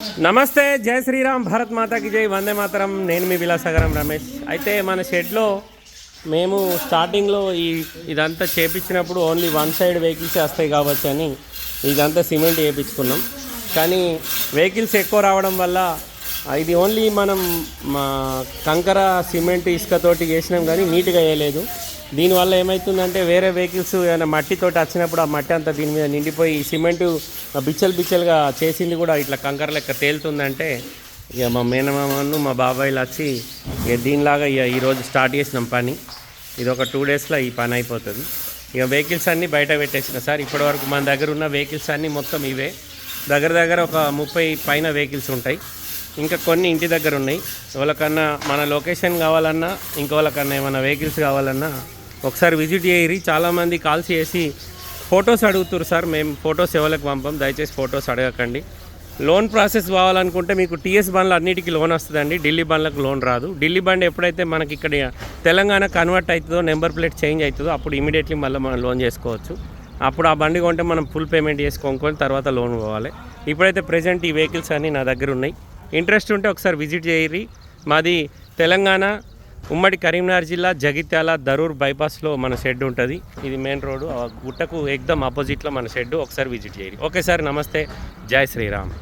నమస్తే జై శ్రీరామ్ భారత్ మాతాకి జై వందే మాతరం. నేను మీ విలాసగరం రమేష్. అయితే మన షెడ్లో మేము స్టార్టింగ్లో ఈ ఇదంతా చేపించినప్పుడు ఓన్లీ వన్ సైడ్ వెహికల్స్ వస్తాయి కావచ్చు అని ఇదంతా సిమెంట్ వేయించుకున్నాం కానీ వెహికల్స్ ఎక్కువ రావడం వల్ల ఇది ఓన్లీ మనం మా కంకర సిమెంట్ ఇసుకతోటి చేసినాం కానీ నీట్గా వేయలేదు. దీనివల్ల ఏమవుతుందంటే వేరే వెహికల్స్ ఏమైనా మట్టితోటి వచ్చినప్పుడు ఆ మట్టి అంతా దీని మీద నిండిపోయి సిమెంట్ సిమెంటు బిచ్చలు బిచ్చలుగా చేసింది కూడా ఇట్లా కంకర లెక్క తేలుతుందంటే ఇక మా మేనమామను మా బాబాయిలు వచ్చి ఇక దీనిలాగా ఇక ఈరోజు స్టార్ట్ చేసినాం పని. ఇది ఒక టూ డేస్లో ఈ పని అయిపోతుంది. ఇక వెహికల్స్ అన్నీ బయట పెట్టేసిన సార్. ఇప్పటివరకు మన దగ్గర ఉన్న వెహికల్స్ అన్నీ మొత్తం ఇవే. దగ్గర దగ్గర ఒక ముప్పై పైన వెహికల్స్ ఉంటాయి. ఇంకా కొన్ని ఇంటి దగ్గర ఉన్నాయి. ఎవరికన్నా మన లొకేషన్ కావాలన్నా ఇంకోళ్ళకన్నా ఏమైనా వెహికల్స్ కావాలన్నా ఒకసారి విజిట్ చేయరి. చాలామంది కాల్స్ చేసి ఫొటోస్ అడుగుతారు సార్ మేము ఫొటోస్ ఎవరికి పంపం దయచేసి ఫొటోస్ అడగకండి. లోన్ ప్రాసెస్ కావాలనుకుంటే మీకు టీఎస్ బండ్లు అన్నిటికీ లోన్ వస్తుందండి. ఢిల్లీ బండ్లకు లోన్ రాదు. ఢిల్లీ బండ్ ఎప్పుడైతే మనకి ఇక్కడ తెలంగాణ కన్వర్ట్ అవుతుందో నెంబర్ ప్లేట్ చేంజ్ అవుతుందో అప్పుడు ఇమీడియట్లీ మళ్ళీ మనం లోన్ చేసుకోవచ్చు. అప్పుడు ఆ బండి కొంటే మనం ఫుల్ పేమెంట్ చేసుకోనుకొని తర్వాత లోన్ పోవాలి. ఇప్పుడైతే ప్రజెంట్ ఈ వెహికల్స్ అన్నీ నా దగ్గర ఉన్నాయి. ఇంట్రెస్ట్ ఉంటే ఒకసారి విజిట్ చేయరి. మాది తెలంగాణ ఉమ్మడి కరీంనగర్ జిల్లా జగిత్యాల దరూర్ బైపాస్లో మన షెడ్ ఉంటుంది. ఇది మెయిన్ రోడ్డు. ఆ గుట్టకు ఎగ్దమ్ ఆపోజిట్లో మన షెడ్ ఒకసారి విజిట్ చేయండి. ఓకే సార్ నమస్తే. జై శ్రీరామ్.